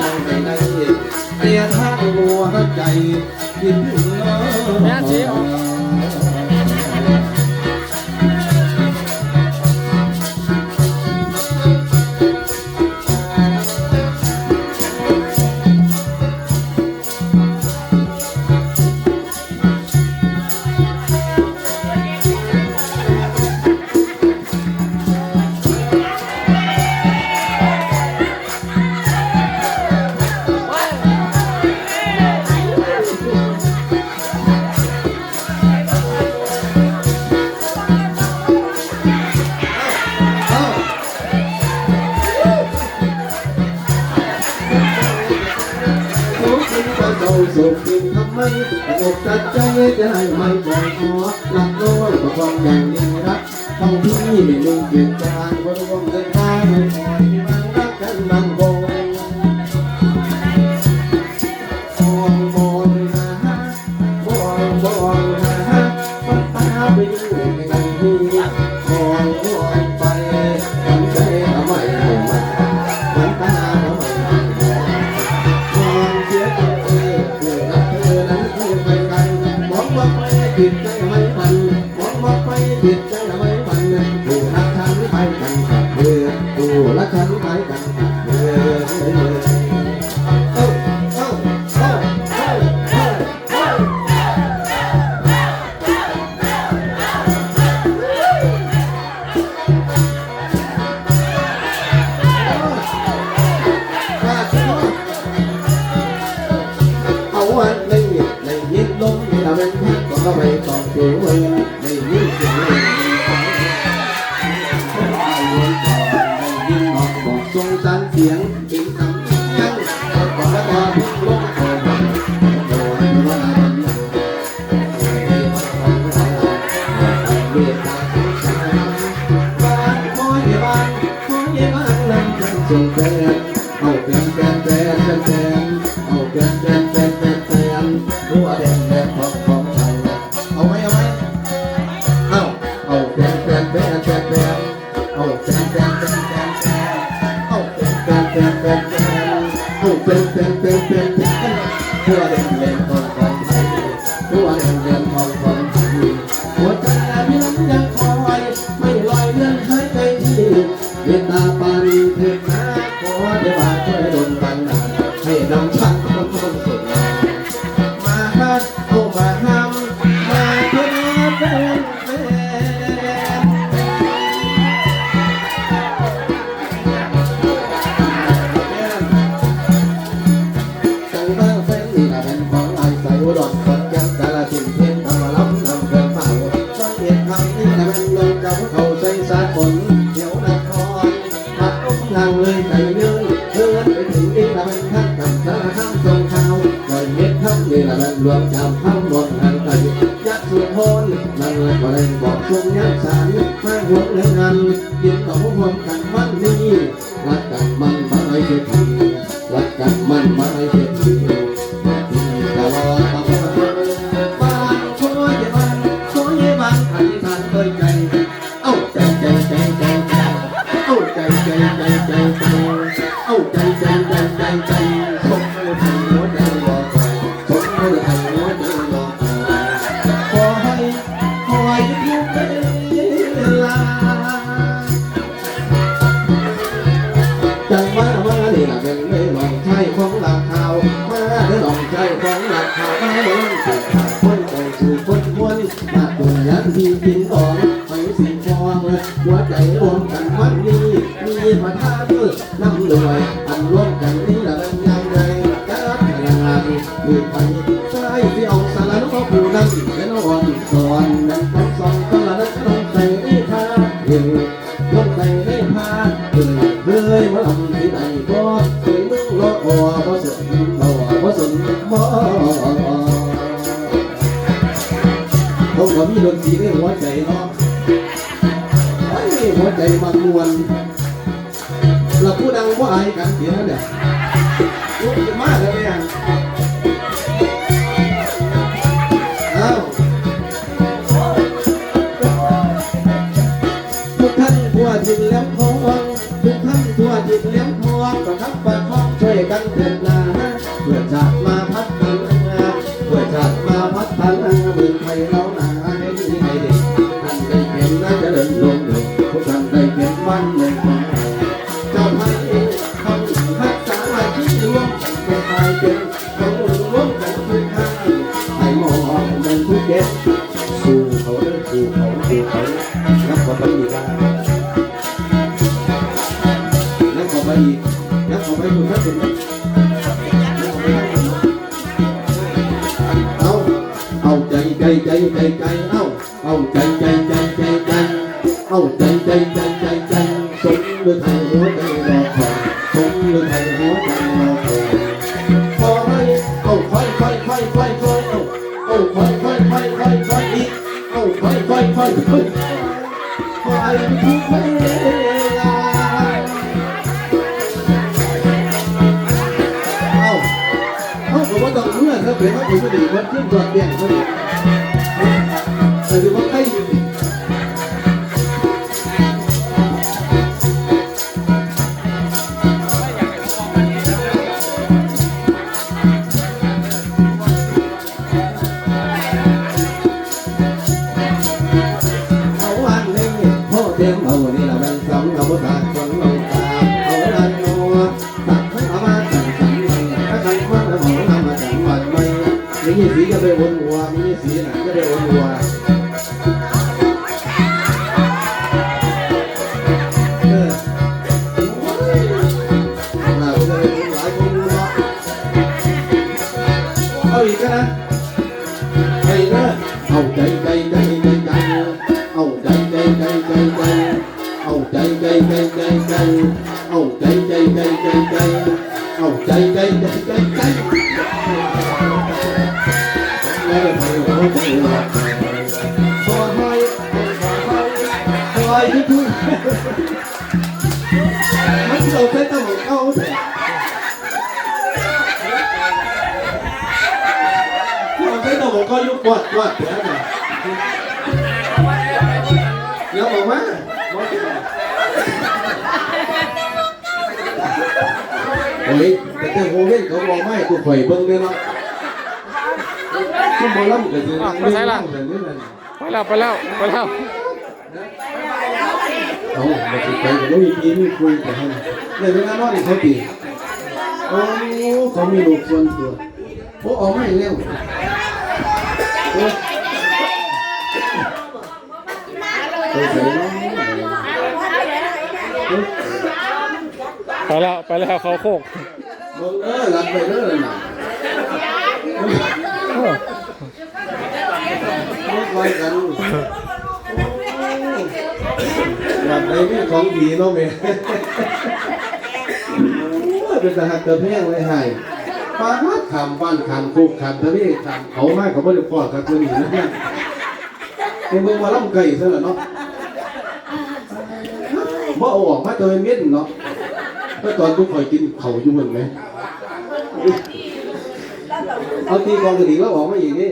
ใจไม่ได้เสียทางหัวใจคิดถึงน้อง ความสุขกินทำไมสนุกจัดใจจะให้ไม่บอยหัหลับน้อยประคามอย่างนี้รักท้องที่ไม่ลืมเปลี่ยนจานเพราะร่วมเดิน ผิดใจไม่มันคนบอกไม่ผิดใจไม่มันผู้รักฉันไปกันกับเธอผู้รักฉันไปกันกับเธอเอาวันนี้ในยิดลมที่เราเป็นพัน เข้าไปตอบเสียงเลยได้ยินเสียงเลยอกทรงสารเสียงเป็นสำคัญยังก่อนแล้วก็พุ่งลงก่อนโดนว่าเรียกตาสงสารบ้านขอเยบ้านขอเยบ้านนำกันส่งเสริม Kita รวงจำบทั้งหมดทางตันยักษ์สุพโหนนางเงินก็ได้บอกชมยักษ์สารแม่หัวงเรื่องงานยึดต่อพวกันมันนี่รักกันมันมันไอ้เด็ บ่ผมก็มีดนตรีในหัวใจเนาะไอ้หัวใจมันมวนเราผู้ดังว่าไอ้กันเสียเนี่ยมากเลย เอาใจใจใจใจใจสมหรือไทยหัวใจรอคอยสมหรือไทยหัวใจรอคอยคอยเอาคอยคอย ใจใจใจใจเอาใจใจใจใจใจแล้วไปหัวใจรักคอยคอยที่พูดมันเราใช้ตะหมกเอาแต่เราใช้ตะหมกก็ยุบวัดวัดเดี๋ย โอ้ยแต่เจ้าโฮเว่นเขาบอกไม่ตัวข่อยเบิ่งเลยเนาะขึ้นบอลล่ำกันสินั่งเล่นล่ำกันนี่นั่นไปแล้วไปแล้วไปแล้วเอาไปสิไปกันแล้วมีพีมีคุยกันให้ในเวลานอนนี่เขาตีโอ้เขามีลูกส่วนตัวโอ้ออกไม่เร็วโอ้ไปใส่น้องไปแล้วไปแล้วเขาโคก เบิ่งเออหลับไปเด้อน่ะโอ้ไม่คอยกันหลับในนี่ของดีเนาะแม่โอ้ยเป็นทหารเกิดแห้งเลยหายปาดขำบ้านขำคุกขำทะเลขำเขามากเขาไม่ได้พอดกับตัวนี้นะเนี่ยในเมืองมาล่ำไก่ซะแล้วเนาะบ่เอาออกมาตัวเม็ดเนาะเมื่อตอนทุกคอยกินเขาอยู่เหมือนไหม เอาตีกองกระดิ่งแล้วออกมาอีกนี่